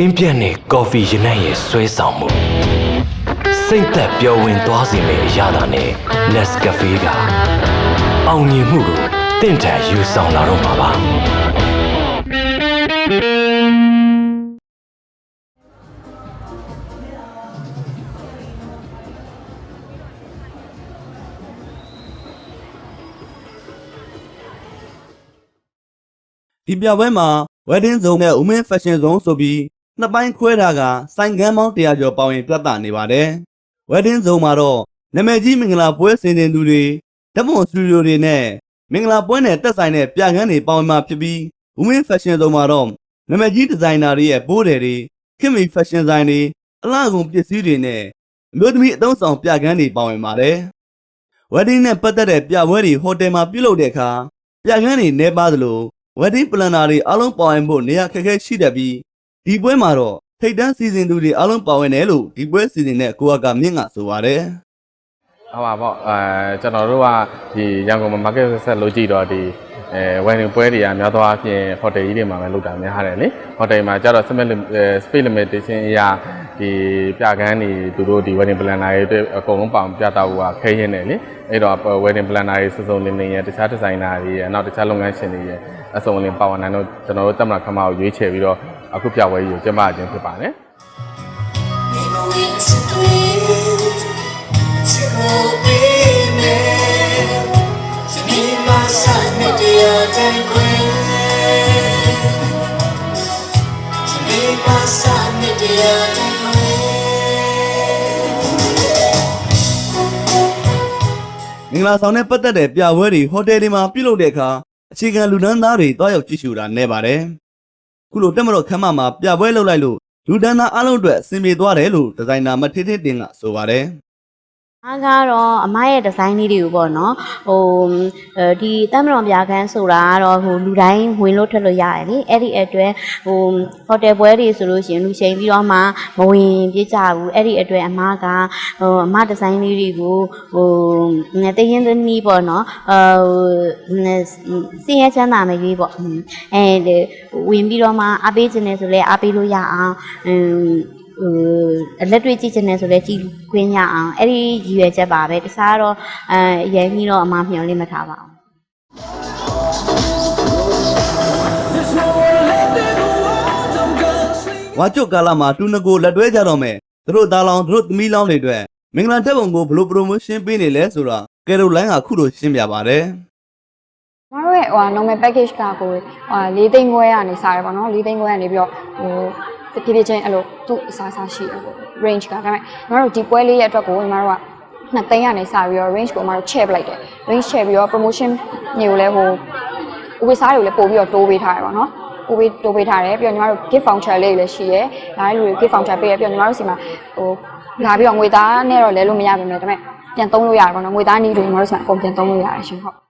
တင်းပြတ်နဲ့ကော်ဖီရနံ့ရဲ့ဆွဲဆောင်မှုစိတ်သက်ပျော်ဝင်သွားစေမယ့်အရာသာနဲ့ Nescafe ကအောင်မြင်မှုကိုတင့်တယ်ယူဆောင်လာတော့မှာပါဒီပြပွဲမှာ wedding zone နဲ့ women fashion zone ဆိုပြီး နှစ်ပိုင်းခွဲထားကစိုင်ကန်းပေါင်း100ကျော်ပါဝင်ပြသနေပါတယ်။ wedding zone မှာတော့နာမည်ကြီးမင်္ဂလာပွဲစီစဉ်သူတွေဓမ္မစတူဒီယိုတွေနဲ့မင်္ဂလာပွဲနဲ့တက်ဆိုင်တဲ့ပြခန်းတွေပါဝင်မှာဖြစ်ပြီး women fashion zone မှာတော့နာမည်ကြီးဒီဇိုင်နာတွေရဲ့ဘိုးတယ်တွေခင်မီ fashion ဆိုင်တွေအလားကုန်ပစ္စည်းတွေနဲ့အမျိုးသမီးအသုံးဆောင်ပြခန်းတွေပါဝင်ပါတယ်။ wedding နဲ့ပတ်သက်တဲ့ပြပွဲတွေဟိုတယ်မှာပြုလုပ်တဲ့အခါပြခန်းတွေနေပါသလို wedding planner တွေအားလုံးပါဝင်ဖို့နေရာခက်ခဲရှိတတ်ပြီး ဒီပွဲမှာတော့ထိတ်တန်းစီစဉ်သူတွေအားလုံးပါဝင်တယ်လို့ဒီပွဲစီစဉ်တဲ့ကိုကကမြင့်ကဆိုပါတယ်ဟုတ်ပါပေါ့အဲကျွန်တော်တို့ကဒီရန်ကုန်မှာ market ဆက်လို့ကြည့်တော့ဒီအဲဝယ်နေပွဲတွေကများသောအားဖြင့်ဟိုတယ်ကြီးတွေမှာပဲလုပ်တာများတယ်လေဟိုတယ်မှာကျတော့ space space limitation အရာ ဒီပြကန်းတွေသူတို့ဒီ wedding planner တွေအတွက်အကုန်လုံးပေါင်ပြတာဟိုကခဲရင်းတယ်လေအဲ့တော့ wedding planner တွေစုစုံလင်းလင်းရဲ့တခြား designer တွေရဲ့နောက်တခြားလုပ်ငန်းရှင်တွေရဲ့အစုံလင်းပါဝင်နိုင်တော့ကျွန်တော်တို့တက်မလာခမကိုရွေးချယ်ပြီးတော့အခုပြပွဲကြီးကိုကျင်းပခြင်းဖြစ်ပါတယ် Maybe we disagree to go be me. To me, my son, me dear, day queen. To me, my son, me dear, day queen. မင်္ဂလာဆောင်နဲ့ပတ်သက်တဲ့ပြပွဲတွေဟိုတယ်တွေမှာပြုလုပ်တဲ့အခါအခြေခံလူဒန်းသားတွေတွားရောက်ကြည့်ရှုတာနေပါတယ်ခုလိုတက်မတော်ခမ်းမမှာပြပွဲလုပ်လိုက်လို့လူဒန်းသားအားလုံးအတွက်အဆင်ပြေသွားတယ်လို့ဒီဇိုင်နာမထေးထေးတင်ကဆိုပါတယ် အားကတော့အမရဲ့ဒီဇိုင်းလေးတွေကိုပေါ့နော်ဟိုအဲဒီတမ်မရွန်ပြာခန်းဆိုတာကတော့ဟိုလူတိုင်းဝင်လို့ထွက်လို့ရတယ်လေအဲ့ဒီအတွက်ဟိုဟိုတယ်ပွဲတွေဆိုလို့ရှိရင်လူချိန်ပြီးတော့မှမဝင်ပြစ်ကြဘူးအဲ့ဒီအတွက်အမကဟိုအမဒီဇိုင်းလေးတွေကိုဟိုတရင်သမီးပေါ့နော်ဟိုစင်ရချမ်းသာမရွေးပေါ့အဲဒီဝင်ပြီးတော့မှအားပေးခြင်းနဲ့ဆိုလဲအားပေးလို့ရအောင်အင်း ဟိုအလက်တွေ့ကြည့်ချင်တယ်ဆိုလဲကြည့်ခွင့်ရအောင်အဲ့ဒီရည်ရွယ်ချက်ပါပဲတခြားတော့အဲအရင်ကြီးတော့အမမျှော်လင့်မထားပါဘူးဝါကျွတ်ကာလမှာတူနကိုလက်တွဲကြတော့မယ်သူတို့သားလောင်သူတို့သမီးလောင်တွေအတွက်မင်္ဂလာတက်ပုံကိုဘယ်လို promotion ပေးနေလဲဆိုတာကယ်ရိုလိုင်းကခုလိုရှင်းပြပါတယ်ကျမတို့ရဲ့ဟို normal package ကကိုဟို၄သိန်းခွဲကနေစရပါတော့၄သိန်းခွဲကနေပြီးတော့ဟို တဖြည်းဖြည်းချင်းအဲ့လိုသူ့အစားအစားရှိတယ်ပေါ့ range ကဒါပေမဲ့ကျမတို့ဒီပွဲလေးရဲ့အတွက်ကိုကျမတို့ကနှစ်သိန်းကနေစပြီးတော့ range ကိုကျမတို့ share ပလိုက်တယ် range share ပြီးတော့ promotion မျိုးလည်းဟိုဝေစားတွေကိုလည်းပို့ပြီးတော့တိုးပေးထားတယ်ပေါ့နော်ပို့ပြီးတိုးပေးထားတယ်ပြီးတော့ညီမတို့ gift voucher လေးလည်းရှိရဲဒါလည်းလူတွေ gift voucher ပေးရပြီးတော့ညီမတို့စီမှာဟိုလာပြီးတော့ငွေသားနဲ့တော့လဲလို့မရပါဘူးဒါပေမဲ့ပြန်သုံးလို့ရတယ်ပေါ့နော်ငွေသားနည်းတွေညီမတို့စီမှာအကုန်ပြန်သုံးလို့ရတယ်ရှင်ဟုတ်